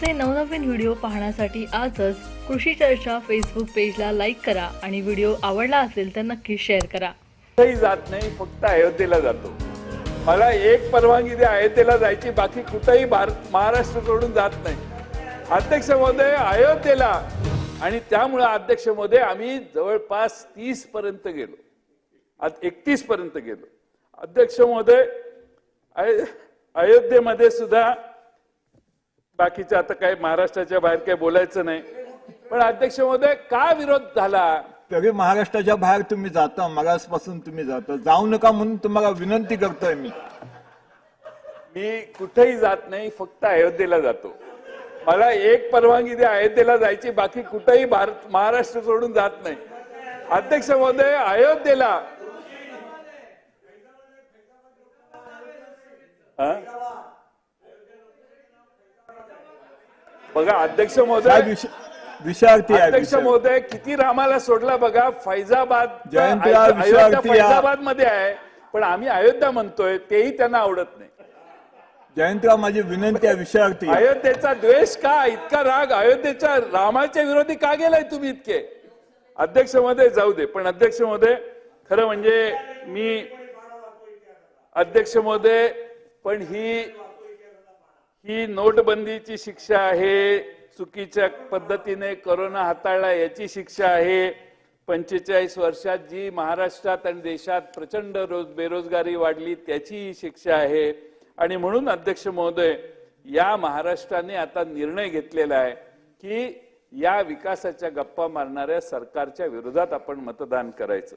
आमचे नवनवीन व्हिडिओ पाहण्यासाठी आजच कृषी चर्चा फेसबुक पेजला लाईक करा आणि व्हिडिओ आवडला असेल तर नक्की शेअर करा. कुठेही जात नाही फक्त अयोध्येला जातो. मला एक परवानगी द्या अयोध्येला जायची बाकी कुठेही भारत महाराष्ट्र सोडून जात नाही. अध्यक्ष महोदय अयोध्येला! आणि त्यामुळे अध्यक्ष महोदय आम्ही जवळपास तीस पर्यंत गेलो. आज एकतीस पर्यंत गेलो. अध्यक्ष महोदय अयोध्येमध्ये सुद्धा बाकीच्या आता काय महाराष्ट्राच्या बाहेर काही बोलायचं नाही. पण अध्यक्ष महोदय का विरोध झाला? तरी महाराष्ट्राच्या बाहेर तुम्ही जाता मगासपासून तुम्ही जाता. जाऊ नका म्हणून तुम्हाला विनंती करतोय मी. मी कुठेही जात नाही फक्त अयोध्येला जातो. मला एक परवानगी द्या अयोध्येला जायची बाकी कुठेही भारत महाराष्ट्र सोडून जात नाही. अध्यक्ष महोदय अयोध्येला. हा? बघा अध्यक्ष महोदय विष- विषयार्थी आहे अध्यक्ष. महोदय किती रामाला सोडला बघा फैजाबाद फैजाबादमध्ये आहे पण आम्ही अयोध्या म्हणतोय तेही त्यांना आवडत नाही जयंतराव माझी विनंती आहे आहे. अयोध्येचा द्वेष का इतका राग अयोध्येच्या रामाच्या विरोधी का गेलाय तुम्ही इतके अध्यक्षमध्ये जाऊ दे पण अध्यक्षमध्ये खरं म्हणजे मी अध्यक्षमध्ये पण ही ही नोटबंदीची शिक्षा आहे चुकीच्या पद्धतीने कोरोना हाताळला याची शिक्षा आहे. पंचेचाळीस वर्षात जी महाराष्ट्रात आणि देशात प्रचंड रोज बेरोजगारी वाढली त्याची ही शिक्षा आहे. आणि म्हणून अध्यक्ष महोदय या महाराष्ट्राने आता निर्णय घेतलेला आहे की या विकासाच्या गप्पा मारणाऱ्या सरकारच्या विरोधात आपण मतदान करायचं.